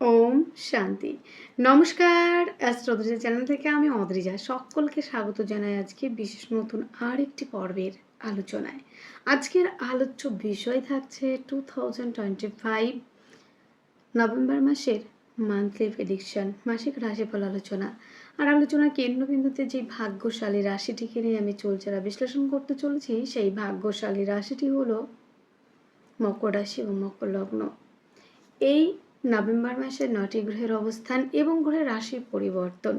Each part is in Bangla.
ওম শান্তি। নমস্কার অ্যাস্ট্রোদরিজা চ্যানেল থেকে আমি অদ্রিজা। সকলকে স্বাগত জানাই আজকে বিশেষ নতুন আরেকটি পর্বের আলোচনায়। আজকের আলোচ্য বিষয় থাকছে two thousand twenty five November মাসের মান্থলি প্রেডিকশন মাসিক রাশিফল আলোচনা। আর আলোচনার কেন্দ্রবিন্দুতে যে ভাগ্যশালী রাশিটিকে নিয়ে আমি চলছেরা বিশ্লেষণ করতে চলেছি, সেই ভাগ্যশালী রাশিটি হলো মকর রাশি ও মকর লগ্ন। এই নভেম্বর মাসে নটি গ্রহের অবস্থান এবং গ্রহের রাশির পরিবর্তন।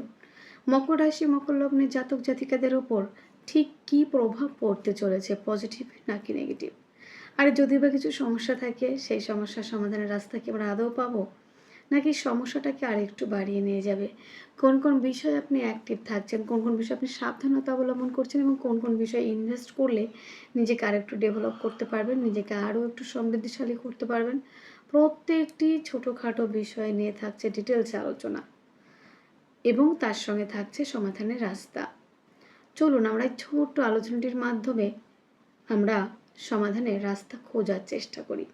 মকর রাশি মকর লগ্নের জাতক জাতিকাদের ওপর ঠিক কী প্রভাব পড়তে চলেছে পজিটিভ নাকি নেগেটিভ আর যদি বা কিছু সমস্যা থাকে, সেই সমস্যার সমাধানের রাস্তা কি আমরা আদৌ পাবো? নাকি সমস্যাটাকে আর একটু বাড়িয়ে নিয়ে যাবে? কোন কোন বিষয়ে আপনি অ্যাক্টিভ থাকছেন, কোন কোন বিষয়ে আপনি সাবধানতা অবলম্বন করছেন এবং কোন কোন বিষয়ে ইনভেস্ট করলে নিজেকে আর একটু ডেভেলপ করতে পারবেন, নিজেকে আরও একটু সমৃদ্ধিশালী করতে পারবেন? প্রত্যেকটি ছোটোখাটো বিষয় নিয়ে থাকছে ডিটেলস আলোচনা এবং তার সঙ্গে থাকছে সমাধানের রাস্তা। চলুন আমরা এই ছোট্ট আলোচনাটির মাধ্যমে আমরা সমাধানের রাস্তা খোঁজার চেষ্টা করি।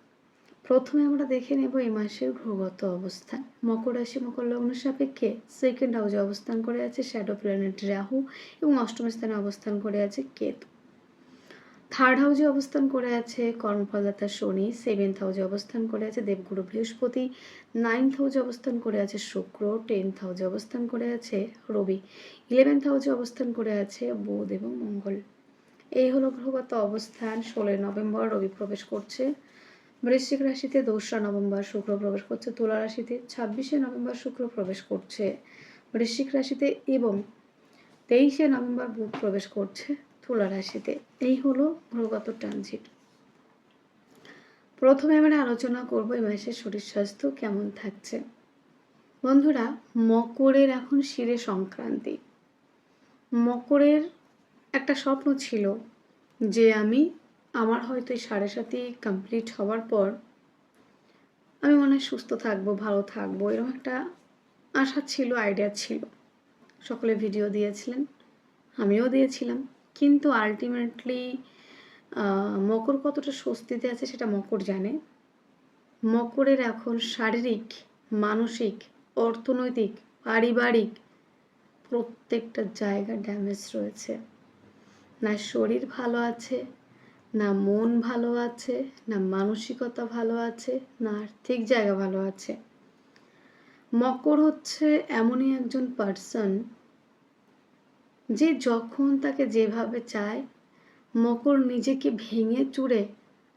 প্রথমে আমরা দেখে নেব এই মাসের গ্রহগত অবস্থান। মকর রাশি, মকর লগ্ন সাপেক্ষে সেকেন্ড হাউসে অবস্থান করে আছে শ্যাডো প্ল্যানেট রাহু এবং অষ্টম স্থানে অবস্থান করে আছে কেতু। থার্ড হাউসে অবস্থান করে আছে কর্মফলদাতা শনি, সেভেন্থ হাউসে অবস্থান করে আছে দেবগুরু বৃহস্পতি, নাইন্থ হাউসে অবস্থান করে আছে শুক্র, টেন্থ হাউসে অবস্থান করে আছে রবি, ইলেভেন্থ হাউসে অবস্থান করে আছে বুধ এবং মঙ্গল। এই হলো গ্রহগত অবস্থান। ষোলোই নভেম্বর রবি প্রবেশ করছে। বৃশ্চিক রাশিতে দোসরা নভেম্বর শুক্র প্রবেশ করছে। তুলা রাশিতে ছাব্বিশে নভেম্বর শুক্র প্রবেশ করছে। বৃশ্চিক রাশিতে এবং তেইশে নভেম্বর বুধ প্রবেশ করছে। তুলা রাশিতে এই হলো গ্রহগত ট্রানজিট। প্রথমে আমরা আলোচনা করব এই মাসের শরীর স্বাস্থ্য কেমন থাকছে। বন্ধুরা, মকরের এখন শিরে সংক্রান্তি। মকরের একটা স্বপ্ন ছিল যে আমি আমার হয়তো এই সাড়ে সাথে কমপ্লিট হওয়ার পর আমি মনে হয় সুস্থ থাকব, ভালো থাকব, এরকম একটা আশা ছিল আইডিয়া ছিল। সকলে ভিডিও দিয়েছিলেন, আমিও দিয়েছিলাম। কিন্তু আলটিমেটলি মকর কতটা স্বস্তিতে আছে সেটা মকর জানে। মকরের এখন শারীরিক, মানসিক, অর্থনৈতিক, পারিবারিক প্রত্যেকটা জায়গা ড্যামেজ রয়েছে। না শরীর ভালো আছে, না মন ভালো আছে, না মানসিকতা ভালো আছে, না আর্থিক জায়গা ভালো আছে। মকর হচ্ছে এমনই একজন পার্সন যে যখন তাকে যেভাবে চায়, মকর নিজেকে ভেঙে চুড়ে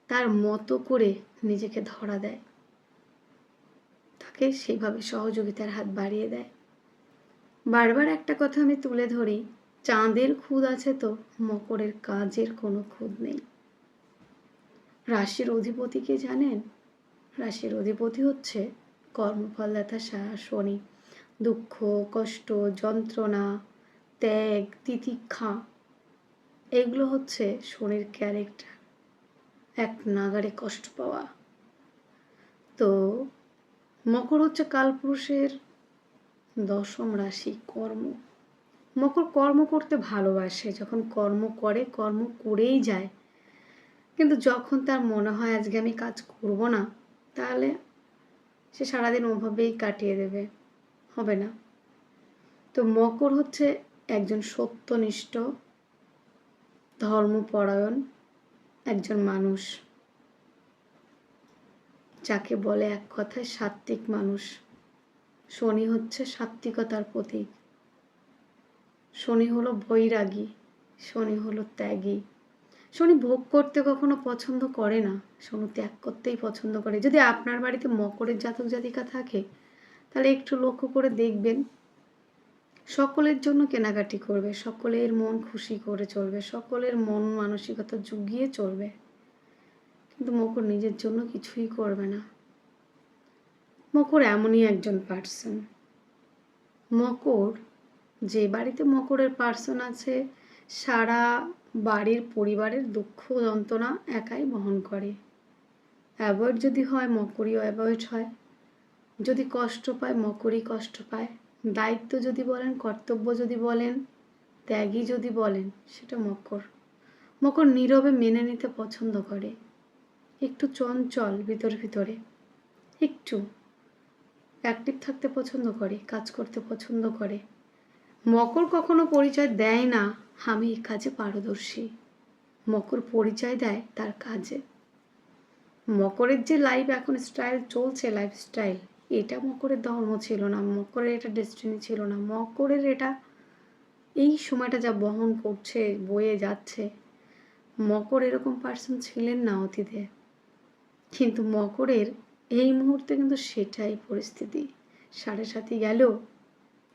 তার মতো করে নিজেকে ধরা দেয়। তাকে সেভাবে সহযোগিতার হাত বাড়িয়ে দেয়। বারবার একটা কথা আমি তুলে ধরি, চাঁদের খুদ আছে তো, মকরের কাজের কোনো খুদ নেই। রাশির অধিপতিকে জানেন? রাশির অধিপতি হচ্ছে কর্মফলদাতা শনি। দুঃখ, কষ্ট, যন্ত্রণা ত্যাগ, তিতিক্ষা, এগুলো হচ্ছে শনির ক্যারেক্টার এক নাগারে কষ্ট পাওয়া। তো মকর হচ্ছে কালপুরুষের দশম রাশি কর্ম। মকর কর্ম করতে ভালোবাসে, যখন কর্ম করে, কর্ম করেই যায়। কিন্তু যখন তার মনে হয়, আজকে আমি কাজ করব না, তাহলে সে সারাদিন ওভাবেই কাটিয়ে দেবে। হবে না। তো মকর হচ্ছে একজন সত্যনিষ্ঠ, ধর্মপরায়ণ একজন মানুষ, যাকে বলে এক কথায় সাত্ত্বিক মানুষ। শনি হচ্ছে সাত্ত্বিকতার প্রতীক। শনি হলো বৈরাগী, শনি হলো ত্যাগী। শনি ভোগ করতে কখনো পছন্দ করে না। শনি ত্যাগ করতেই পছন্দ করে। যদি আপনার বাড়িতে মকরের জাতক জাতিকা থাকে, তাহলে একটু লক্ষ্য করে দেখবেন সকলের জন্য কেনাকাটি করবে, সকলের মন খুশি করে চলবে, সকলের মন মানসিকতা জুগিয়ে চলবে। কিন্তু মকর নিজের জন্য কিছুই করবে না। মকর এমনই একজন পার্সন মকর, যে বাড়িতে মকরের পার্সন আছে, সারা বাড়ির পরিবারের দুঃখ যন্ত্রণা একাই বহন করে। অ্যাভয়েড যদি হয় মকরিও অ্যাভয়েড হয়। যদি কষ্ট পায় মকরই কষ্ট পায়। দায়িত্ব যদি বলেন, কর্তব্য যদি বলেন, ত্যাগী যদি বলেন, সেটা মকর। মকর নীরবে মেনে নিতে পছন্দ করে। একটু চঞ্চল ভিতর ভিতরে। একটু অ্যাক্টিভ থাকতে পছন্দ করে, কাজ করতে পছন্দ করে। মকর কখনো পরিচয় দেয় না, আমি এই কাজে পারদর্শী। মকর পরিচয় দেয় তার কাজে। মকরের যে লাইফ এখন স্টাইল চলছে লাইফ স্টাইল এটা মকরের ধর্ম ছিল না, মকরের এটা ডেস্টিনি ছিল না, মকরের এটা এই সময়টা যা বহন করছে, বয়ে যাচ্ছে, মকর এরকম পার্সন ছিলেন না অতীতে। কিন্তু মকরের এই মুহূর্তে কিন্তু সেটাই পরিস্থিতি। সাড়ে সাথে গেলেও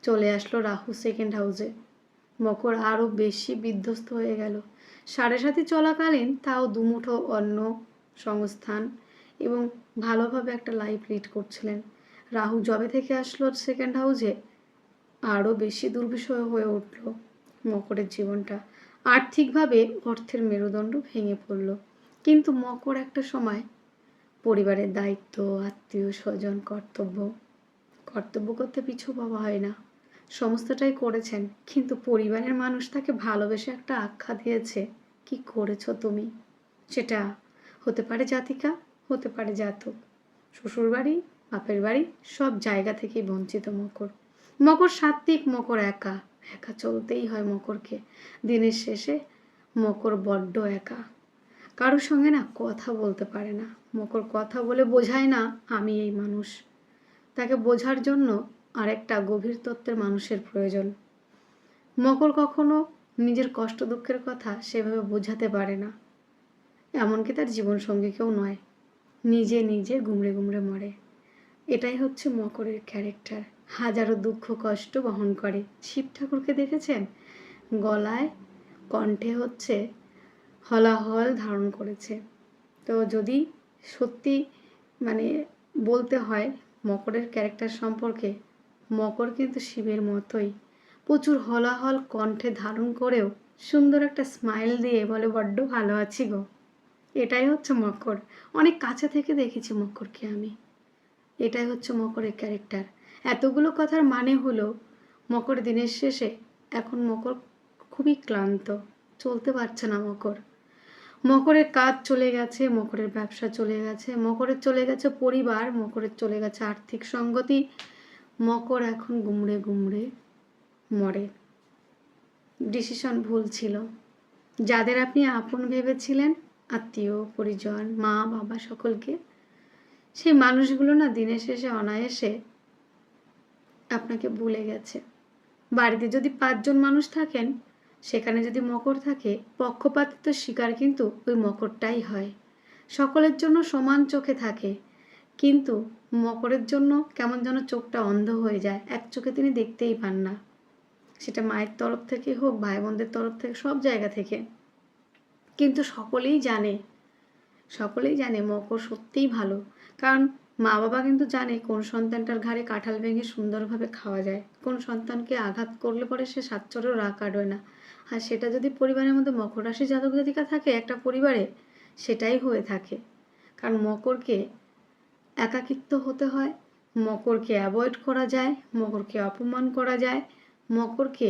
চলে আসলো রাহু সেকেন্ড হাউসে মকর আরও বেশি বিধ্বস্ত হয়ে গেল। সাড়ে সাথে চলাকালীন তাও দুমুঠো অন্য সংস্থান এবং ভালোভাবে একটা লাইফ লিড করছিলেন। রাহু জবে থেকে আসলো সেকেন্ড হাউসে আরও বেশি দুর্বিষয় হয়ে উঠল মকরের জীবনটা। আর্থিকভাবে অর্থের মেরুদণ্ড ভেঙে পড়ল। কিন্তু মকর একটা সময় পরিবারের দায়িত্ব, আত্মীয় স্বজন, কর্তব্য। কর্তব্য করতে পিছু পাওয়া হয় না। সমস্তটাই করেছেন, কিন্তু পরিবারের মানুষ তাকে ভালোবেসে একটা আখ্যা দিয়েছে। কি করেছ তুমি? সেটা হতে পারে জাতিকা, হতে পারে জাতক। শ্বশুর বাড়ি বাপের বাড়ি সব জায়গা থেকেই বঞ্চিত মকর। মকর সাত্বিক মকর একা। একা চলতেই হয় মকরকে। দিনের শেষে মকর বড্ড একা। কারোর সঙ্গে না কথা বলতে পারে না। মকর কথা বলে বোঝায় না, আমি এই মানুষ। তাকে বোঝার জন্য আরেকটা গভীর তত্ত্বের মানুষের প্রয়োজন। মকর কখনো নিজের কষ্ট দুঃখের কথা সেভাবে বোঝাতে পারে না। এমনকি তার জীবনসঙ্গীকেও নয়। নিজে নিজে গুমড়ে গুমড়ে মরে। এটাই হচ্ছে মকরের ক্যারেক্টার হাজারো দুঃখ কষ্ট বহন করে। শিব ঠাকুরকে দেখেছেন? গলায় কণ্ঠে হচ্ছে হলাহল ধারণ করেছে। তো যদি সত্যি মানে বলতে হয় মকরের ক্যারেক্টার সম্পর্কে, মকর কিন্তু শিবের মতোই। প্রচুর হলাহল কণ্ঠে ধারণ করেও সুন্দর একটা স্মাইল দিয়ে বলে, বড্ড ভালো আছি গো। এটাই হচ্ছে মকর। অনেক কাছে থেকে দেখেছি মকরকে আমি। এটাই হচ্ছে মকরের ক্যারেক্টার এতগুলো কথার মানে হলো, মকর দিনের শেষে এখন মকর খুবই ক্লান্ত, চলতে পারছে না মকর। মকরের কাজ চলে গেছে, মকরের ব্যবসা চলে গেছে, মকরের চলে গেছে পরিবার, মকরের চলে গেছে আর্থিক সঙ্গতি, মকর এখন গুমড়ে গুমড়ে মরে। ডিসিশন ভুল ছিল। যাদের আপনি আপন ভেবেছিলেন, আত্মীয়, পরিজন, মা, বাবা সকলকে সেই মানুষগুলো না দিনের শেষে অনায়াসে আপনাকে ভুলে গেছে। বাড়িতে যদি পাঁচজন মানুষ থাকেন, সেখানে যদি মকর থাকে, পক্ষপাতিত্ব শিকার কিন্তু ওই মকরটাই হয়। সকলের জন্য সমান চোখে থাকে, কিন্তু মকরের জন্য কেমন যেন চোখটা অন্ধ হয়ে যায়, এক চোখে তিনি দেখতেই পান না। সেটা মায়ের তরফ থেকে হোক ভাই বোনদের তরফ থেকে, সব জায়গা থেকে। কিন্তু সকলেই জানে সকলেই জানে মকর সত্যিই ভালো। কারণ মা বাবা কিন্তু জানে কোন সন্তানটার ঘাড়ে কাঁঠাল ভেঙে সুন্দরভাবে খাওয়া যায়। কোন সন্তানকে আঘাত করলে পরে সে সাতচরেও রাগ কাটবে না। আর সেটা যদি পরিবারের মধ্যে মকর রাশি জাতক জাতিকা থাকে একটা পরিবারে, সেটাই হয়ে থাকে। কারণ মকরকে একাকিত্ব হতে হয়, মকরকে অ্যাভয়েড করা যায়, মকরকে অপমান করা যায়, মকরকে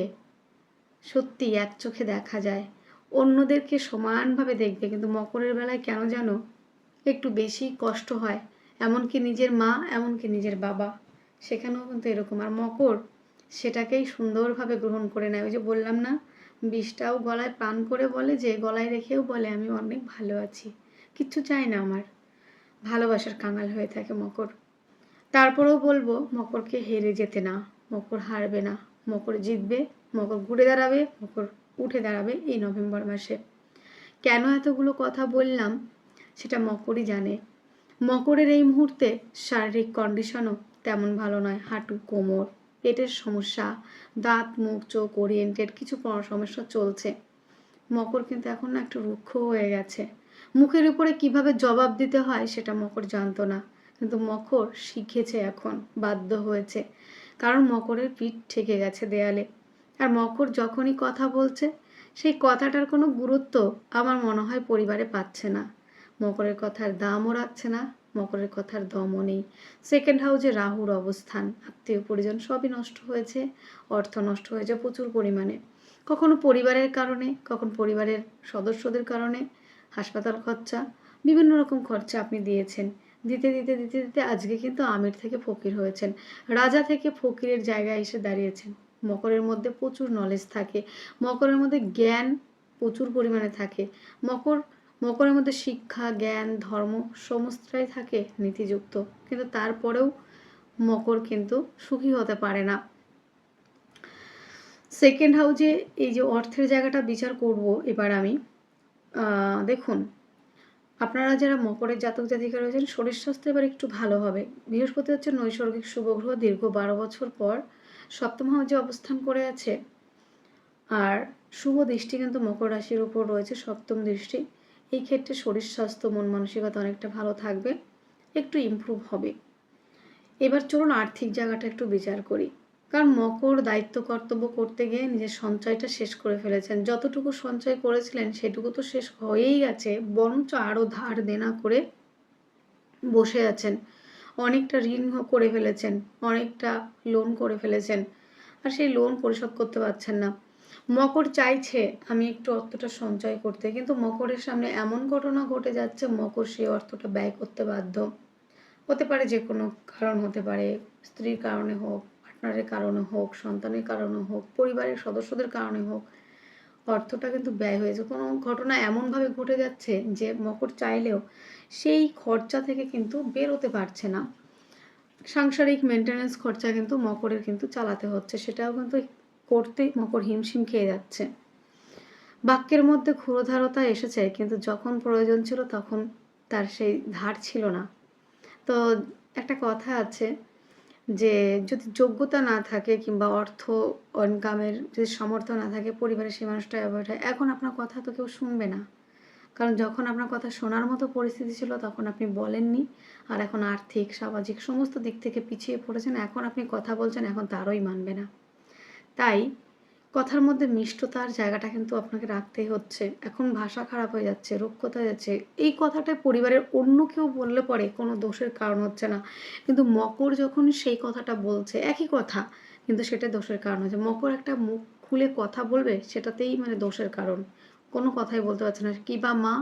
সত্যি এক চোখে দেখা যায়। অন্যদেরকে সমানভাবে দেখবে, কিন্তু মকরের বেলায় কেন যেন একটু বেশি কষ্ট হয়। এমনকি নিজের মা, এমনকি নিজের বাবা। সেখানেও কিন্তু এরকম। আর মকর সেটাকেই সুন্দরভাবে গ্রহণ করে নেয়। ওই যে বললাম না, বিষটাও গলায় পান করে বলে, যে গলায় রেখেও বলে, আমি অনেক ভালো আছি। কিচ্ছু চাই না আমার। ভালোবাসার কাঙাল হয়ে থাকে মকর। তারপরেও বলব, মকরকে হেরে যেতে না। মকর হারবে না। মকর জিতবে, মকর ঘুরে দাঁড়াবে, মকর উঠে দাঁড়াবে এই নভেম্বর মাসে। কেন এতগুলো কথা বললাম, সেটা মকরই জানে। মকরের এই মুহূর্তে শারীরিক কন্ডিশনও তেমন ভালো নয়। হাঁটু, কোমর, পেটের সমস্যা, দাঁত, মুখ, চোখ ওরিয়েন্টেড কিছু সমস্যা চলছে। মকর কিন্তু এখন না একটু রুক্ষ হয়ে গেছে। মুখের উপরে কীভাবে জবাব দিতে হয় সেটা মকর জানতো না। কিন্তু মকর শিখেছে এখন, বাধ্য হয়েছে। কারণ মকরের পিঠ ঠেকে গেছে দেয়ালে। আর মকর যখনই কথা বলছে, সেই কথাটার কোনো গুরুত্ব আমার মনে হয় পরিবারে পাচ্ছে না। মকরের কথার দামও রাখছে না, মকরের কথার দমও নেই। সেকেন্ড হাউসে রাহুর অবস্থান, আত্মীয় পরিজন সবই নষ্ট হয়েছে, অর্থ নষ্ট হয়েছে প্রচুর পরিমাণে। কখনো পরিবারের কারণে, কখন পরিবারের সদস্যদের কারণে, হাসপাতাল খরচা, বিভিন্ন রকম খরচা আপনি দিয়েছেন। দিতে দিতে দিতে দিতে আজকে কিন্তু আমির থেকে ফকির হয়েছেন। রাজা থেকে ফকিরের জায়গায় এসে দাঁড়িয়েছেন। মকরের মধ্যে প্রচুর নলেজ থাকে, মকরের মধ্যে জ্ঞান প্রচুর পরিমাণে থাকে। মকর মকরের মধ্যে শিক্ষা, জ্ঞান, ধর্ম সমস্তটাই থাকে নীতিযুক্ত। কিন্তু তারপরেও মকর কিন্তু সুখী হতে পারে না। সেকেন্ড হাউজে এই যে অর্থের জায়গাটা বিচার করব এবার আমি দেখুন, আপনারা যারা মকরের জাতক জাতিকা রয়েছেন, শরীর স্বাস্থ্য এবার একটু ভালো হবে। বৃহস্পতি হচ্ছে নৈসর্গিক শুভগ্রহ দীর্ঘ বারো বছর পর সপ্তম হাউজে অবস্থান করে আছে। আর শুভ দৃষ্টি কিন্তু মকর রাশির উপর রয়েছে, সপ্তম দৃষ্টি। এই ক্ষেত্রে শরীর স্বাস্থ্য, মন মানসিকতা অনেকটা ভালো থাকবে, একটু ইমপ্রুভ হবে। এবার চলুন আর্থিক জায়গাটা একটু বিচার করি। কারণ মকর দায়িত্ব কর্তব্য করতে গিয়ে নিজের সঞ্চয়টা শেষ করে ফেলেছেন। যতটুকু সঞ্চয় করেছিলেন সেটুকু তো শেষ হয়েই গেছে, বরঞ্চ আরও ধার দেনা করে বসে আছেন। অনেকটা ঋণ করে ফেলেছেন, অনেকটা লোন করে ফেলেছেন, আর সেই লোন পরিশোধ করতে পারছেন না। মকর চাইছে আমি একটু অর্থটা সঞ্চয় করতে, কিন্তু মকরের সামনে এমন ঘটনা ঘটে যাচ্ছে, মকর সেই অর্থটা ব্যয় করতে বাধ্য। হতে পারে যে কোনো কারণ হতে পারে, স্ত্রীর কারণে হোক পার্টনারের কারণে হোক, সন্তানের কারণে হোক, পরিবারের সদস্যদের কারণে হোক, অর্থটা কিন্তু ব্যয় হয়েছে। কোনো ঘটনা এমনভাবে ঘটে যাচ্ছে যে মকর চাইলেও সেই খরচা থেকে কিন্তু বেরোতে পারছে না। সাংসারিক মেনটেন্যান্স খরচা কিন্তু মকরের কিন্তু চালাতে হচ্ছে, সেটাও কিন্তু করতে মকর হিমশিম খেয়ে যাচ্ছে। বাক্যের মধ্যে ক্ষুরধারতা এসেছে, কিন্তু যখন প্রয়োজন ছিল তখন তার সেই ধার ছিল না। তো একটা কথা আছে যে, যদি যোগ্যতা না থাকে কিংবা অর্থ ইনকামের যদি সামর্থ্য না থাকে, পরিবারের সেই মানুষটা অ্যাভয়েড হয়। এখন আপনার কথা তো কেউ শুনবে না। কারণ যখন আপনার কথা শোনার মতো পরিস্থিতি ছিল তখন আপনি বলেননি, আর এখন আর্থিক, সামাজিক সমস্ত দিক থেকে পিছিয়ে পড়েছেন, এখন আপনি কথা বলছেন, এখন তারই মানবে না। তাই কথার মধ্যে মিষ্টতার জায়গাটা কিন্তু আপনাকে রাখতেই হচ্ছে। এখন ভাষা খারাপ হয়ে যাচ্ছে, রুক্ষতা যাচ্ছে। এই কথাটা পরিবারের অন্য কেউ বললে পরে কোনো দোষের কারণ হচ্ছে না। কিন্তু মকর যখন সেই কথাটা বলছে, একই কথা, কিন্তু সেটা দোষের কারণ হচ্ছে। মকর একটা মুখ খুলে কথা বলবে, সেটাতেই মানে দোষের কারণ। কোনো কথাই বলতে পারছে না। কিংবা মা,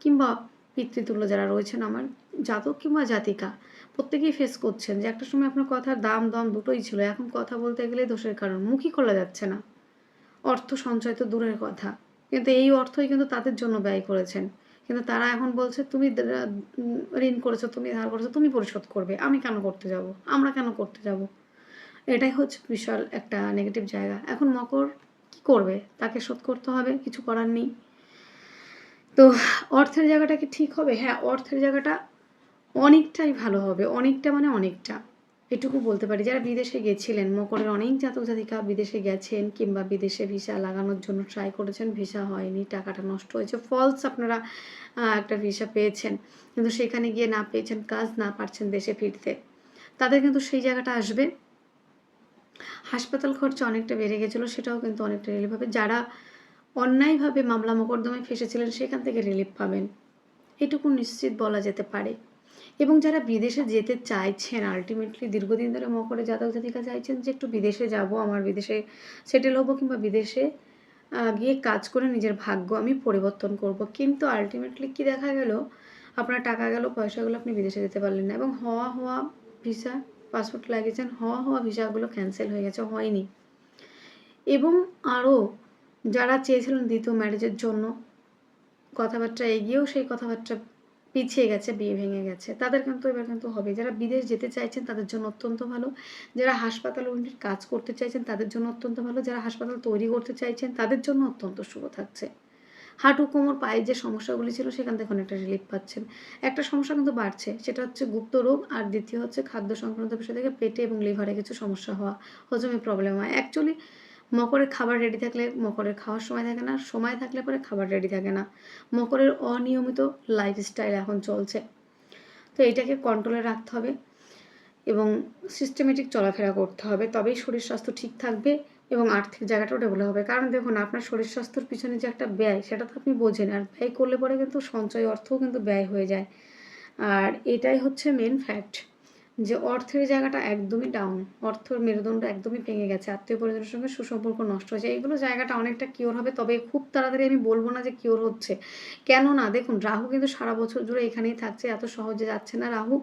কিংবা পিতৃতুল্য যারা রয়েছেন আমার, জাতক কিংবা জাতিকা প্রত্যেকেই ফেস করছেন যে একটা সময় আপনার কথার দাম, দম দুটোই ছিল। এখন কথা বলতে গেলে দোষের কারণ। মুখই খোলা যাচ্ছে না। অর্থ সঞ্চয় তো দূরের কথা। কিন্তু এই অর্থই কিন্তু তাদের জন্য ব্যয় করেছেন। কিন্তু তারা এখন বলছে, তুমি ঋণ করেছ, তুমি ধার করেছ, তুমি পরিশোধ করবে। আমি কেন করতে যাব? আমরা কেন করতে যাব? এটাই হচ্ছে বিশাল একটা নেগেটিভ জায়গা। এখন মকর কি করবে? তাকে শোধ করতে হবে, কিছু করার নেই। তো অর্থের জায়গাটা কি ঠিক হবে? হ্যাঁ অর্থের জায়গাটা অনেকটাই ভালো হবে, অনেকটা মানে অনেকটা। এটুকু বলতে পারি, যারা বিদেশে গেছিলেন, মকরের অনেক জাতক জাতিকা বিদেশে গেছেন কিংবা বিদেশে ভিসা লাগানোর জন্য ট্রাই করেছেন ভিসা হয়নি, টাকাটা নষ্ট হয়েছে ফলস আপনারা একটা ভিসা পেয়েছেন। কিন্তু সেখানে গিয়ে না পেয়েছেন, কাজ না পারছেন দেশে ফিরতে। তাদের কিন্তু সেই জায়গাটা আসবে। হাসপাতাল খরচা অনেকটা বেড়ে গেছিল, সেটাও কিন্তু অনেকটা রিলিফ হবে। যারা অন্যায়ভাবে মামলা মোকদ্দমায় ফেসেছিলেন, সেখান থেকে রিলিফ পাবেন। এটুকু নিশ্চিত বলা যেতে পারে। এবং যারা বিদেশে যেতে চাইছেন আলটিমেটলি দীর্ঘদিন ধরে মকরে জাতক জাতিকা চাইছেন যে একটু বিদেশে যাব, আমার বিদেশে সেটেল হব কিংবা বিদেশে গিয়ে কাজ করে নিজের ভাগ্য আমি পরিবর্তন করব। কিন্তু আলটিমেটলি কি দেখা গেল? আপনার টাকা গেল, পয়সা গেলো, আপনি বিদেশে যেতে পারলেন না এবং হওয়া হওয়া ভিসা পাসপোর্ট লাগিয়েছেন হওয়া হওয়া ভিসাগুলো ক্যান্সেল হয়ে গেছে, হয়নি। এবং আরও যারা চেয়েছিলেন দ্বিতীয় ম্যারেজের জন্য, কথাবার্তা এগিয়েও সেই কথাবার্তা পিছিয়ে গেছে, বিয়ে ভেঙে গেছে। তাদের কিন্তু এবার কিন্তু হবে। যারা বিদেশ যেতে চাইছেন, তাদের জন্য অত্যন্ত ভালো। যারা হাসপাতাল উন্নতির কাজ করতে চাইছেন, তাদের জন্য অত্যন্ত ভালো। যারা হাসপাতাল তৈরি করতে চাইছেন, তাদের জন্য অত্যন্ত শুভ থাকছে। হাঁটু, কোমর, পায়ের যে সমস্যাগুলি ছিল, সেখান থেকে অনেকটা রিলিফ পাচ্ছেন। একটা সমস্যা কিন্তু বাড়ছে, সেটা হচ্ছে গুপ্ত রোগ। আর দ্বিতীয় হচ্ছে খাদ্য সংক্রান্ত বিষয় থেকে পেটে এবং লিভারে কিছু সমস্যা হওয়া, হজমে প্রবলেম হয়। অ্যাকচুয়ালি মকরের খাবার রেডি থাকলে মকরের খাওয়ার সময় থাকে না, সময় থাকলে পরে খাবার রেডি থাকে না। মকরের অনিয়মিত লাইফস্টাইল এখন চলছে। তো এটাকে কন্ট্রোলে রাখতে হবে এবং সিস্টেমেটিক চলাফেরা করতে হবে। তবেই শরীর স্বাস্থ্য ঠিক থাকবে এবং আর্থিক জায়গাটাও ডেভেলপ হবে। কারণ দেখুন, আপনার শরীর স্বাস্থ্যের পিছনে যে একটা ব্যয়, সেটা তো আপনি বোঝেন। আর ব্যয় করলে পরে কিন্তু সঞ্চয় অর্থও কিন্তু ব্যয় হয়ে যায়। আর এটাই হচ্ছে মেন ফ্যাক্ট যে অর্থের জায়গাটা একদমই ডাউন অর্থের মেরুদণ্ড একদমই ভেঙে গেছে, আত্মীয় পরিজনের সঙ্গে সুসম্পর্ক নষ্ট হয়েছে এইগুলো জায়গাটা অনেকটা কিওর হবে, তবে খুব তাড়াতাড়ি আমি বলব না যে কিওর হচ্ছে। কেন না দেখুন, রাহু কিন্তু সারা বছর জুড়ে এখানেই থাকছে, এত সহজে যাচ্ছে না রাহু,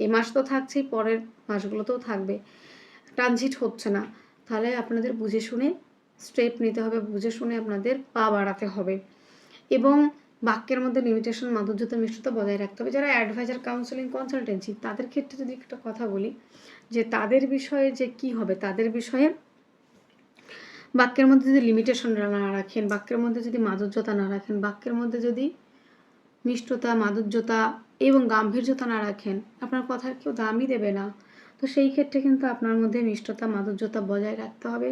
এ মাস তো থাকছেই, পরের মাসগুলোতেও থাকবে ট্রানজিট হচ্ছে না। তাহলে আপনাদের বুঝে শুনে স্টেপ নিতে হবে, বুঝে শুনে আপনাদের পা বাড়াতে হবে। এবং বাক্যের মধ্যে লিমিটেশন মাধুর্যতা, মিষ্টতা বজায় রাখতে হবে। যারা অ্যাডভাইজার কাউন্সেলিং কনসালটেন্সি তাদের ক্ষেত্রে যদি একটা কথা বলি, যে তাদের বিষয়ে যে কি হবে, তাদের বিষয়ে বাক্যের মধ্যে যদি লিমিটেশন না রাখেন, বাক্যের মধ্যে যদি মাধুর্যতা না রাখেন, বাক্যের মধ্যে যদি মিষ্টতা, মাধুর্যতা এবং গাম্ভীর্যতা না রাখেন, আপনার কথার কেউ দামই দেবে না। তো সেই ক্ষেত্রে কিন্তু আপনার মধ্যে মিষ্টতা, মাধুর্যতা বজায় রাখতে হবে।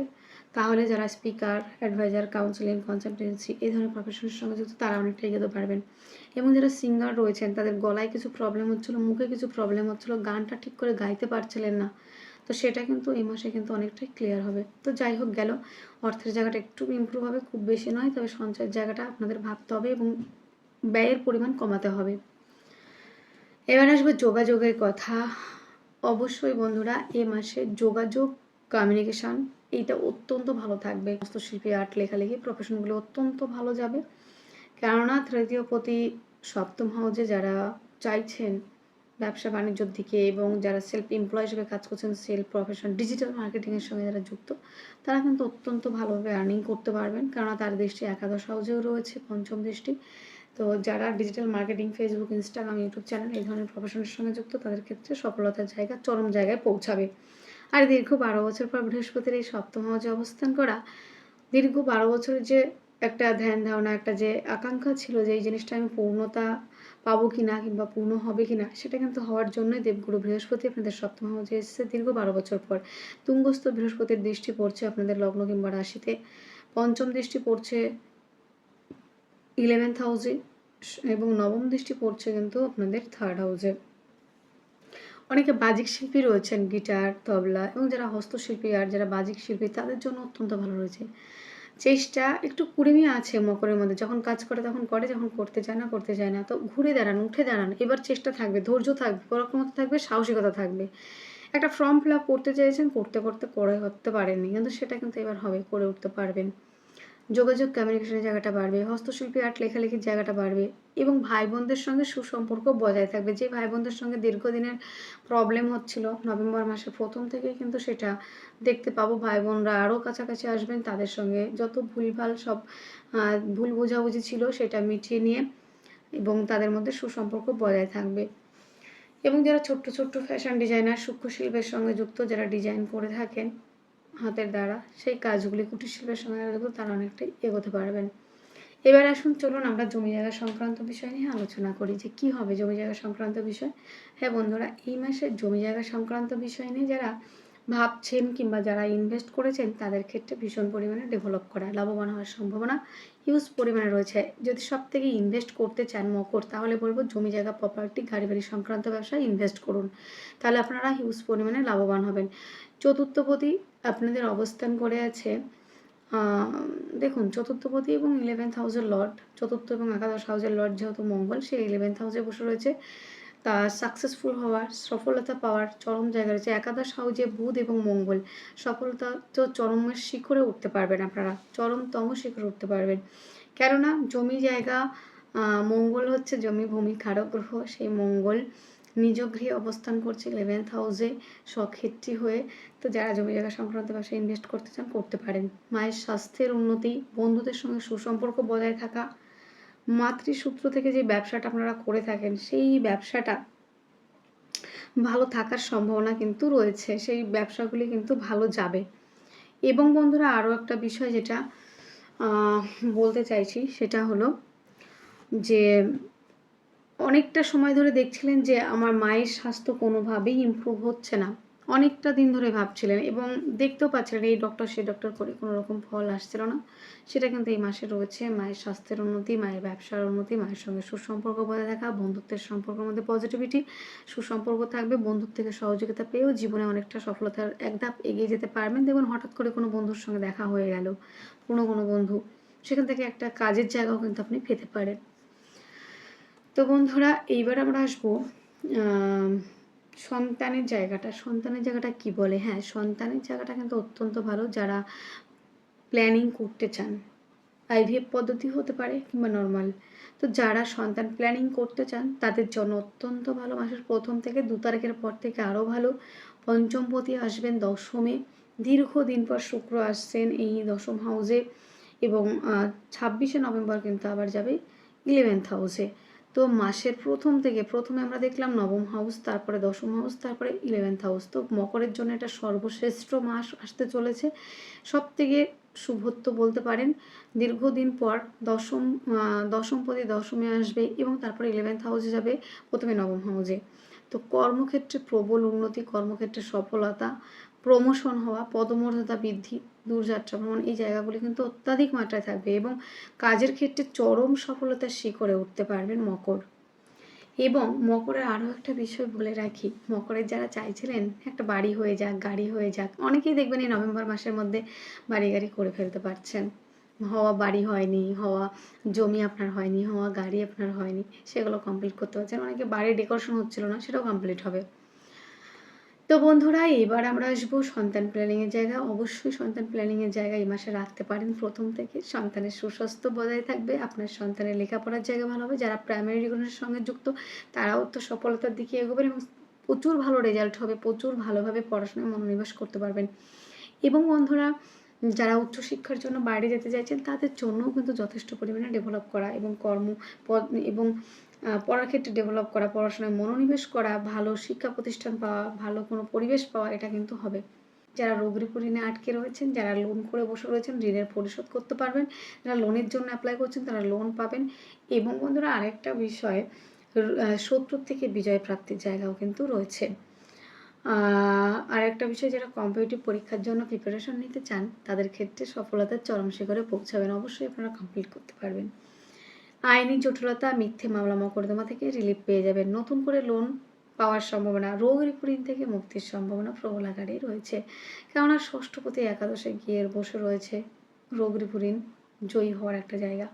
তাহলে যারা স্পিকার অ্যাডভাইজার কাউন্সিলিং কনসালটেন্সি এই ধরনের প্রফেশনের সঙ্গে যুক্ত, তারা অনেকটা এগোতে পারবেন। এবং যারা সিঙ্গার রয়েছেন, তাদের গলায় কিছু প্রবলেম হচ্ছিল, মুখে কিছু প্রবলেম হচ্ছিল, গানটা ঠিক করে গাইতে পারছিলেন না। তো সেটা কিন্তু এই মাসে কিন্তু অনেকটাই ক্লিয়ার হবে। তো যাই হোক, গেল। অর্থের জায়গাটা একটু ইম্প্রুভ হবে, খুব বেশি নয়, তবে সঞ্চয়ের জায়গাটা আপনাদের ভাবতে হবে এবং ব্যয়ের পরিমাণ কমাতে হবে। এবার আসবে যোগাযোগের কথা। অবশ্যই বন্ধুরা, এ মাসে যোগাযোগ কমিউনিকেশান এইটা অত্যন্ত ভালো থাকবে। হস্তশিল্পী আর্ট লেখালেখি প্রফেশনগুলো অত্যন্ত ভালো যাবে। কেননা তৃতীয় প্রতি সপ্তম হাউজে যারা চাইছেন ব্যবসা বাণিজ্যর দিকে এবং যারা সেলফ এমপ্লয় হিসেবে কাজ করছেন সেলফ প্রফেশন ডিজিটাল মার্কেটিংয়ের সঙ্গে যারা যুক্ত, তারা কিন্তু অত্যন্ত ভালোভাবে আর্নিং করতে পারবেন। কেননা তার দৃষ্টি একাদশ হাউজেও রয়েছে, পঞ্চম দৃষ্টি তো যারা digital marketing Facebook Instagram YouTube channel এই ধরনের প্রফেশনের সঙ্গে যুক্ত, তাদের ক্ষেত্রে সফলতার জায়গা চরম জায়গায় পৌঁছাবে। আর দীর্ঘ বারো বছর পর বৃহস্পতির এই সপ্তম হাউজে অবস্থান করা, দীর্ঘ বারো বছরের যে একটা ধ্যান ধারণা, একটা যে আকাঙ্ক্ষা ছিল যে এই জিনিসটা আমি পূর্ণতা পাবো কি না কিংবা পূর্ণ হবে কি না সেটা কিন্তু হওয়ার জন্যই দেবগুরু বৃহস্পতি আপনাদের সপ্তম হাউজে এসেছে দীর্ঘ বারো বছর পর। তুঙ্গস্থ বৃহস্পতির দৃষ্টি পড়ছে আপনাদের লগ্ন কিংবা রাশিতে। পঞ্চম দৃষ্টি পড়ছে ইলেভেন্থ হাউসে এবং নবম দৃষ্টি পড়ছে কিন্তু আপনাদের থার্ড হাউসে অনেকে বাজিক শিল্পী রয়েছেন, গিটার, তবলা এবং যারা হস্তশিল্পী আর যারা বাজিক শিল্পী, তাদের জন্য অত্যন্ত ভালো রয়েছে। চেষ্টা একটু কুড়িমি আছে মকরের মধ্যে। যখন কাজ করে তখন করে, যখন করতে চায় না করতে চায় না। তো ঘুরে দাঁড়ান, উঠে দাঁড়ান, এবার চেষ্টা থাকবে, ধৈর্য থাকবে পরাক্রমতা থাকবে, সাহসিকতা থাকবে। একটা ফর্ম ফিল আপ করতে চাইছেন করতে করতে করে করতে পারেননি। কিন্তু সেটা কিন্তু এবার হবে, করে উঠতে পারবেন। যোগাযোগ কমিউনিকেশনের জায়গাটা বাড়বে, হস্তশিল্পী আর্ট লেখালেখির জায়গাটা বাড়বে এবং ভাই বোনদের সঙ্গে সুসম্পর্ক বজায় থাকবে। যে ভাই বোনদের সঙ্গে দীর্ঘদিনের প্রবলেম হচ্ছিল, নভেম্বর মাসের প্রথম থেকেই কিন্তু সেটা দেখতে পাবো। ভাই বোনরা আরও কাছাকাছি আসবেন, তাদের সঙ্গে যত ভুলভাল সব ভুল বোঝাবুঝি ছিল সেটা মিটিয়ে নিয়ে এবং তাদের মধ্যে সুসম্পর্ক বজায় থাকবে। এবং যারা ছোট্ট ছোট্ট ফ্যাশন ডিজাইনার সূক্ষ্ম শিল্পের সঙ্গে যুক্ত, যারা ডিজাইন করে থাকেন হাতের দ্বারা। সেই কাজগুলি কুটির শিল্পের সঙ্গে যুক্ত তারা অনেকটাই এগোতে পারবেন। এবার আসুন, চলুন আমরা জমি জায়গা সংক্রান্ত বিষয় নিয়ে আলোচনা করি যে কি হবে জমি জায়গা সংক্রান্ত বিষয়। হ্যাঁ বন্ধুরা, এই মাসে জমি জায়গা সংক্রান্ত বিষয় নিয়ে যারা ভাবছেন কিংবা যারা ইনভেস্ট করেছেন, তাদের ক্ষেত্রে ভীষণ পরিমাণে ডেভেলপ করা লাভবান হওয়ার সম্ভাবনা হিউজ পরিমাণে রয়েছে। যদি সব থেকে ইনভেস্ট করতে চান মকর, তাহলে বলব জমি জায়গা প্রপার্টি গাড়ি বাড়ি সংক্রান্ত ব্যবসায় ইনভেস্ট করুন। তাহলে আপনারা হিউজ পরিমাণে লাভবান হবেন। চতুর্থপতি আপনাদের অবস্থান করে আছে দেখুন চতুর্থপতি এবং ইলেভেন্থ হাউসের লর্ড চতুর্থ এবং একাদশ হাউসের লর্ড যেহেতু মঙ্গল সে ইলেভেন্থ হাউসে বসে রয়েছে। তা সাকসেসফুল হওয়ার, সফলতা পাওয়ার চরম জায়গা রয়েছে। একাদশ হাউজে বুধ এবং মঙ্গল, সফলতা তো চরমের শিখরে উঠতে পারবেন আপনারা, চরমতম শিখরে উঠতে পারবেন। কেননা, জমি জায়গা মঙ্গল হচ্ছে জমি, ভূমি কারক গ্রহ সেই মঙ্গল নিজ গৃহে অবস্থান করছে ইলেভেন্থ হাউসে সক্ষেত্রী হয়ে। তো যারা জমি জায়গা সংক্রান্ত ব্যবসায় ইনভেস্ট করতে চান, করতে পারেন। মায়ের স্বাস্থ্যের উন্নতি, বন্ধুদের সঙ্গে সুসম্পর্ক বজায় থাকা, মাতৃসূত্র থেকে যে ব্যবসাটা আপনারা করে থাকেন, সেই ব্যবসাটা ভালো থাকার সম্ভাবনা কিন্তু রয়েছে। সেই ব্যবসাগুলি কিন্তু ভালো যাবে। এবং বন্ধুরা আরও একটা বিষয় যেটা বলতে চাইছি, সেটা হলো যে অনেকটা সময় ধরে দেখছিলেন যে আমার মায়ের স্বাস্থ্য কোনোভাবেই ইমপ্রুভ হচ্ছে না। অনেকটা দিন ধরে ভাবছিলেন এবং দেখতেও পাচ্ছিলেন এই ডক্টর সেই ডক্টর করে কোনো রকম ফল আসছিল না। সেটা কিন্তু এই মাসে রয়েছে। মায়ের স্বাস্থ্যের উন্নতি, মায়ের ব্যবসার উন্নতি, মায়ের সঙ্গে সুসম্পর্ক বজায় থাকা বন্ধুত্বের সম্পর্কের মধ্যে পজিটিভিটি সুসম্পর্ক থাকবে, বন্ধুর থেকে সহযোগিতা পেয়েও জীবনে অনেকটা সফলতার এক ধাপ এগিয়ে যেতে পারবেন। দেখুন, হঠাৎ করে কোনো বন্ধুর সঙ্গে দেখা হয়ে গেল, কোনো কোনো বন্ধু, সেখান থেকে একটা কাজের জায়গাও কিন্তু আপনি পেতে পারেন। তো বন্ধুরা, এইবার আমরা আসব সন্তানের জায়গাটা। সন্তানের জায়গাটা কি বলে? হ্যাঁ সন্তানের জায়গাটা কিন্তু অত্যন্ত ভালো। যারা প্ল্যানিং করতে চান আইভিএফ পদ্ধতি হতে পারে কিংবা নর্মাল তো যারা সন্তান প্ল্যানিং করতে চান, তাদের জন্য অত্যন্ত ভালো। মাসের প্রথম থেকে দু তারিখের পর থেকে আরও ভালো। পঞ্চমপতি আসবেন দশমে। দীর্ঘদিন পর শুক্র আসছেন এই দশম হাউসে এবং ছাব্বিশে নভেম্বর কিন্তু আবার যাবে ইলেভেন্থ হাউসে তো মাসের প্রথম থেকে প্রথমে আমরা দেখলাম নবম হাউস, তারপরে দশম হাউস, তারপরে ইলেভেন্থ হাউস তো মকরের জন্য এটা সর্বশ্রেষ্ঠ মাস আসতে চলেছে। সব থেকে শুভত্ব বলতে পারেন, দীর্ঘদিন পর দশম দশমপতি দশমে আসবে এবং তারপরে ইলেভেন্থ হাউসে যাবে প্রথমে নবম হাউসে তো কর্মক্ষেত্রে প্রবল উন্নতি, কর্মক্ষেত্রে সফলতা প্রমোশন হওয়া, পদমর্যাদা বৃদ্ধি দূরযাত্রা ভ্রমণ, এই জায়গাগুলি কিন্তু অত্যাধিক মাত্রায় থাকবে এবং কাজের ক্ষেত্রে চরম সফলতার শিখরে উঠতে পারবেন মকর। এবং মকরের আরও একটা বিষয় বলে রাখি, মকরের যারা চাইছিলেন একটা বাড়ি হয়ে যাক, গাড়ি হয়ে যাক, অনেকেই দেখবেন এই নভেম্বর মাসের মধ্যে বাড়ি গাড়ি করে ফেলতে পারছেন। হওয়া বাড়ি হয়নি, হওয়া জমি আপনার হয়নি, হওয়া গাড়ি আপনার হয়নি, সেগুলো কমপ্লিট করতে পারছেন। অনেকে বাড়ির ডেকোরেশন হচ্ছিল না, সেটাও কমপ্লিট হবে। তো বন্ধুরা, এবার আমরা আসব সন্তান প্ল্যানিংয়ের জায়গা অবশ্যই সন্তান প্ল্যানিংয়ের জায়গা এই মাসে রাখতে পারেন প্রথম থেকে। সন্তানের সুস্বাস্থ্য বজায় থাকবে, আপনার সন্তানের লেখাপড়ার জায়গা ভালো হবে। যারা প্রাইমারি এডুকেশনের সঙ্গে যুক্ত, তারাও তো সফলতার দিকে এগোবেন এবং প্রচুর ভালো রেজাল্ট হবে, প্রচুর ভালোভাবে পড়াশোনায় মনোনিবেশ করতে পারবেন। এবং বন্ধুরা, যারা উচ্চশিক্ষার জন্য বাইরে যেতে চাইছেন, তাদের জন্যও কিন্তু যথেষ্ট পরিমাণে ডেভেলপ করা এবং কর্ম এবং পড়ার ক্ষেত্রে ডেভেলপ করা, পড়াশোনায় মনোনিবেশ করা, ভালো শিক্ষা প্রতিষ্ঠান পাওয়া, ভালো কোনো পরিবেশ পাওয়া, এটা কিন্তু হবে। যারা রোগ ঋণে আটকে রয়েছেন, যারা লোন করে বসে রয়েছেন, ঋণের পরিশোধ করতে পারবেন। যারা লোনের জন্য অ্যাপ্লাই করছেন, তারা লোন পাবেন। এবং বন্ধুরা, আরেকটা বিষয় শত্রুর থেকে বিজয় প্রাপ্তির জায়গাও কিন্তু রয়েছে। আর একটা বিষয়, যারা কম্পিটিটিভ পরীক্ষার জন্য প্রিপারেশন নিতে চান, তাদের ক্ষেত্রে সফলতার চরম শিখরে পৌঁছাবেন। অবশ্যই আপনারা কমপ্লিট করতে পারবেন। আইনি জটিলতা মিথ্যে মামলা মকদ্দমা থেকে রিলিফ পেয়ে যাবেন। নতুন করে লোন পাওয়ার সম্ভাবনা, রোগ ঋণ থেকে মুক্তির সম্ভাবনা প্রবল আকারেই রয়েছে। কেননা ষষ্ঠপতি একাদশে গিয়ে বসে রয়েছে রোগ ঋণ জয়ী হওয়ার একটা জায়গা।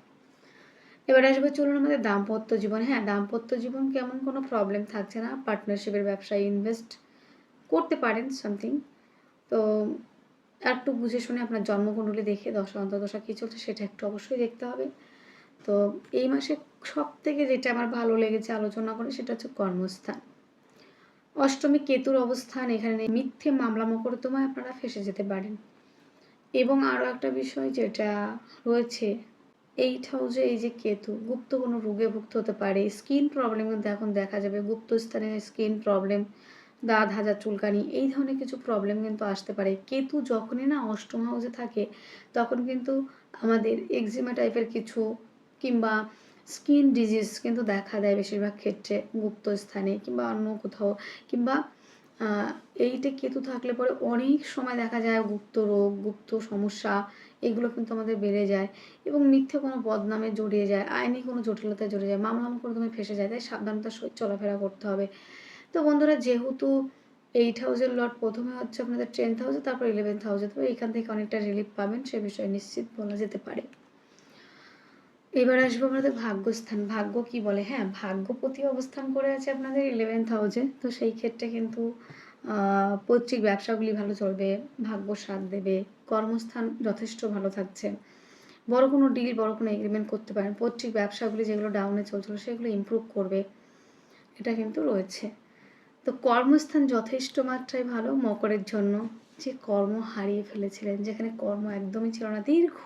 এবার আসবে চলুন আমাদের দাম্পত্য জীবন। হ্যাঁ দাম্পত্য জীবন কেমন কোনো প্রবলেম থাকছে না। পার্টনারশিপের ব্যবসায় ইনভেস্ট করতে পারেন সামথিং তো একটু বুঝে শুনে আপনার জন্মকুণ্ডলী দেখে দশা অন্তদশা কী চলছে সেটা একটু অবশ্যই দেখতে হবে। তো এই মাসে সব থেকে যেটা আমার ভালো লেগেছে আলোচনা করে সেটা হচ্ছে কর্মস্থান। অষ্টমী কেতুর অবস্থান এখানে মিথ্যে মামলা মোকদ্দমায় আপনারা ফেসে যেতে পারেন। এবং আরও একটা বিষয় যেটা রয়েছে এইট হাউসে এই যে কেতু, গুপ্ত কোনো রোগে ভুক্ত হতে পারে স্কিন প্রবলেম কিন্তু এখন দেখা যাবে। গুপ্ত স্থানে স্কিন প্রবলেম দাঁত হাজার চুলকানি, এই ধরনের কিছু প্রবলেম কিন্তু আসতে পারে। কেতু যখনই না অষ্টম হাউসে থাকে, তখন কিন্তু আমাদের এক্সিমা টাইপের কিছু কিংবা স্কিন ডিজিজ কিন্তু দেখা দেয় বেশিরভাগ ক্ষেত্রে গুপ্ত স্থানে কিংবা অন্য কোথাও কিংবা এইটা কেতু থাকলে পরে অনেক সময় দেখা যায় গুপ্ত রোগ, গুপ্ত সমস্যা, এগুলো কিন্তু আমাদের বেড়ে যায় এবং মিথ্যে কোনো বদনামে জড়িয়ে যায়, আইনি কোনো জটিলতায় জড়িয়ে যায়, মামলা মোকদ্দমায় ফেসে যায়, তাই সাবধানতার সহিত চলাফেরা করতে হবে। তো বন্ধুরা, যেহেতু এইট হাউসের লট প্রথমে হচ্ছে আপনাদের টেন্থ হাউসে তারপর ইলেভেন্থ হাউসে তবে এখান থেকে অনেকটা রিলিফ পাবেন, সে বিষয়ে নিশ্চিত বলা যেতে পারে। এবার আসব আপনাদের ভাগ্যস্থান। ভাগ্য কি বলে? হ্যাঁ ভাগ্যপতি অবস্থান করে আছে আপনাদের ইলেভেন্থ হাউসে তো সেই ক্ষেত্রে কিন্তু পৈতৃক ব্যবসাগুলি ভালো চলবে, ভাগ্য সাথ দেবে, কর্মস্থান যথেষ্ট ভালো থাকছে। বড় কোনো ডিল বড় কোনো এগ্রিমেন্ট করতে পারেন। পৈতৃক ব্যবসাগুলি যেগুলো ডাউনে চলছিল, সেগুলো ইম্প্রুভ করবে। এটা কিন্তু রয়েছে। তো কর্মস্থান যথেষ্ট মাত্রায় ভালো মকরের জন্য। যে কর্ম হারিয়ে ফেলেছিলেন, যেখানে কর্ম একদমই ছিল না। দীর্ঘ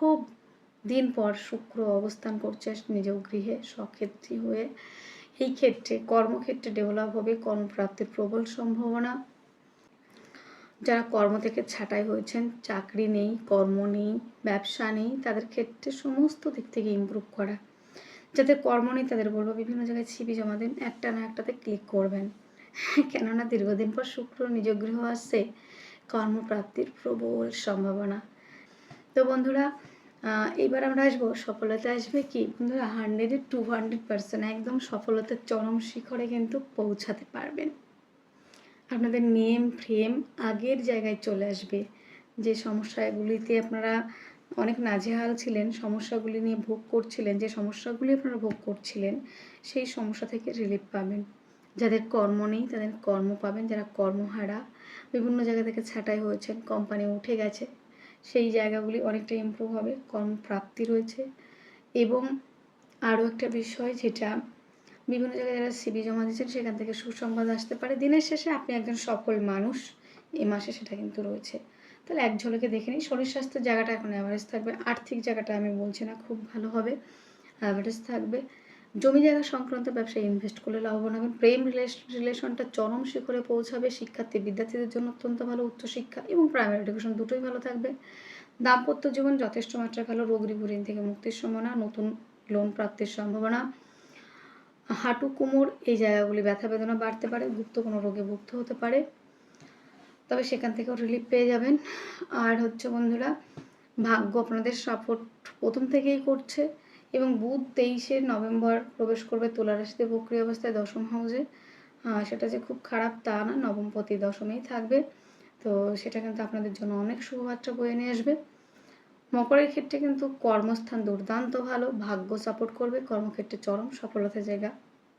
দিন পর শুক্র অবস্থান করছে নিজ গৃহে সক্ষেত্রী হয়ে। এই ক্ষেত্রে কর্মক্ষেত্রে ডেভেলপ হবে কর্মপ্রাপ্তির প্রবল সম্ভাবনা। যারা কর্ম থেকে ছাঁটাই হয়েছেন, চাকরি নেই, কর্ম নেই, ব্যবসা নেই, তাদের ক্ষেত্রে সমস্ত দিক থেকে ইম্প্রুভ করা। যাদের কর্ম নেই, তাদের বলব বিভিন্ন জায়গায় ছিপি জমা দিন, একটা না একটাতে ক্লিক করবেন। কেননা দীর্ঘদিন পর শুক্র নিজ গৃহ আসছে, কর্মপ্রাপ্তির প্রবল সম্ভাবনা। তো বন্ধুরা এবার আমরা আসব সফলতা আসবে কি? বন্ধুরা হান্ড্রেডে টু হান্ড্রেড পার্সেন্ট একদম সফলতার চরম শিখরে কিন্তু পৌঁছাতে পারবেন। আপনাদের নেম ফ্রেম আগের জায়গায় চলে আসবে। যে সমস্যাগুলিতে আপনারা অনেক নাজেহাল ছিলেন, সমস্যাগুলি নিয়ে ভোগ করছিলেন, যে সমস্যাগুলি আপনারা ভোগ করছিলেন, সেই সমস্যা থেকে রিলিফ পাবেন। যাদের কর্ম নেই, তাদের কর্ম পাবেন। যারা কর্মহারা, বিভিন্ন জায়গা থেকে ছাঁটাই হয়েছেন কোম্পানি উঠে গেছে সেই জায়গাগুলি অনেকটা ইমপ্রুভ হবে কর্মপ্রাপ্তি রয়েছে। এবং আরও একটা বিষয় যেটা বিভিন্ন জায়গায় যারা সিবি জমা দিয়েছেন, সেখান থেকে সুসংবাদ আসতে পারে। দিনের শেষে আপনি একজন সফল মানুষ, এ মাসে সেটা কিন্তু রয়েছে। তাহলে এক ঝলকে দেখে নিই, শরীর স্বাস্থ্যের জায়গাটা এখন অ্যাভারেজ থাকবে। আর্থিক জায়গাটা আমি বলছি না, খুব ভালো হবে। অ্যাভারেজ থাকবে। জমি জায়গা সংক্রান্ত ব্যবসায় ইনভেস্ট করলে লাভবান হবেন। প্রেম রিলেশনটা চরম শিখরে পৌঁছাবে। শিক্ষার্থী, বিদ্যার্থীদের জন্য অত্যন্ত ভালো উচ্চশিক্ষা এবং প্রাইমারি এডুকেশন দুটোই ভালো থাকবে। দাম্পত্য জীবন যথেষ্ট মাত্রায় ভালো। রোগ ঋণ থেকে মুক্তির সম্ভাবনা, নতুন লোন প্রাপ্তির সম্ভাবনা। হাঁটু কোমর, এই জায়গাগুলি ব্যথা বেদনা বাড়তে পারে, গুপ্ত কোনো রোগে ভুক্ত হতে পারে। তবে সেখান থেকেও রিলিফ পেয়ে যাবেন। আর হচ্ছে বন্ধুরা, ভাগ্য আপনাদের সাপোর্ট প্রথম থেকেই করছে। এবং বুধ তেইশে নভেম্বর প্রবেশ করবে তুলা রাশিতে বক্রিয় অবস্থায় দশম হাউসে সেটা যে খুব খারাপ তা না নবমপতি দশমেই থাকবে। তো সেটা কিন্তু আপনাদের জন্য অনেক শুভবার্তা বয়ে নিয়ে আসবে। মকরের ক্ষেত্রে কিন্তু কর্মস্থান দুর্দান্ত ভালো, ভাগ্য সাপোর্ট করবে, কর্মক্ষেত্রে চরম সফলতার জায়গা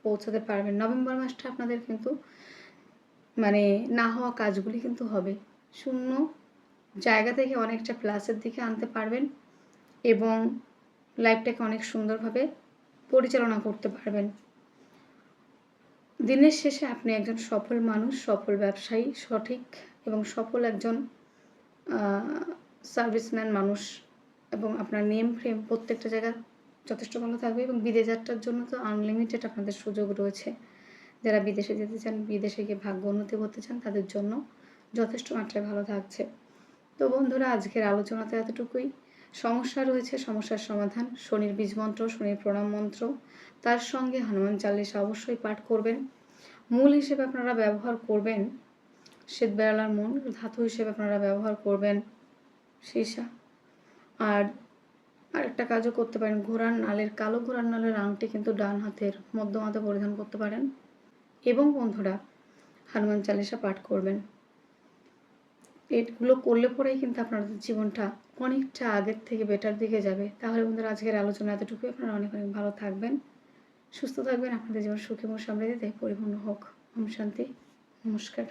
পৌঁছাতে পারবেন। নভেম্বর মাসটা আপনাদের কিন্তু মানে না হওয়া কাজগুলি কিন্তু হবে। শূন্য জায়গা থেকে অনেকটা প্লাসের দিকে আনতে পারবেন এবং লাইফটাকে অনেক সুন্দরভাবে পরিচালনা করতে পারবেন। দিনের শেষে আপনি একজন সফল মানুষ, সফল ব্যবসায়ী, সঠিক এবং সফল একজন সার্ভিসম্যান মানুষ এবং আপনার নেম ফ্রেম প্রত্যেকটা জায়গা যথেষ্ট ভালো থাকবে এবং বিদেশ যাত্রার জন্য তো আনলিমিটেড আপনাদের সুযোগ রয়েছে। যারা বিদেশে যেতে চান, বিদেশে গিয়ে ভাগ্য উন্নতি করতে চান, তাদের জন্য যথেষ্ট মাত্রায় ভালো থাকছে। তো বন্ধুরা, আজকের আলোচনাতে এতটুকুই। সমস্যা রয়েছে, সমস্যার সমাধান। শনির বীজ মন্ত্র, শনির প্রণাম মন্ত্র। তার সঙ্গে হনুমান চালিশা অবশ্যই পাঠ করবেন। মূল হিসেবে আপনারা ব্যবহার করবেন শ্বেত বেড়ালার মন ধাতু হিসেবে আপনারা ব্যবহার করবেন সীসা। আর আরেকটা কাজও করতে পারেন, ঘোড়ার নালের, কালো ঘোড়ার নালের আংটি কিন্তু ডান হাতের মধ্যম হাতে পরিধান করতে পারেন। এবং বন্ধুরা, হনুমান চালিশা পাঠ করবেন। এগুলো করলে পরেই কিন্তু আপনাদের জীবনটা অনেকটা আগের থেকে বেটার দিকে যাবে। তাহলে বন্ধুরা, আজকের আলোচনা এতটুকুই। আপনারা অনেক অনেক ভালো থাকবেন, সুস্থ থাকবেন, আপনাদের জীবন সুখী এবং সমৃদ্ধিতে পরিপূর্ণ হোক। ওম শান্তি, নমস্কার।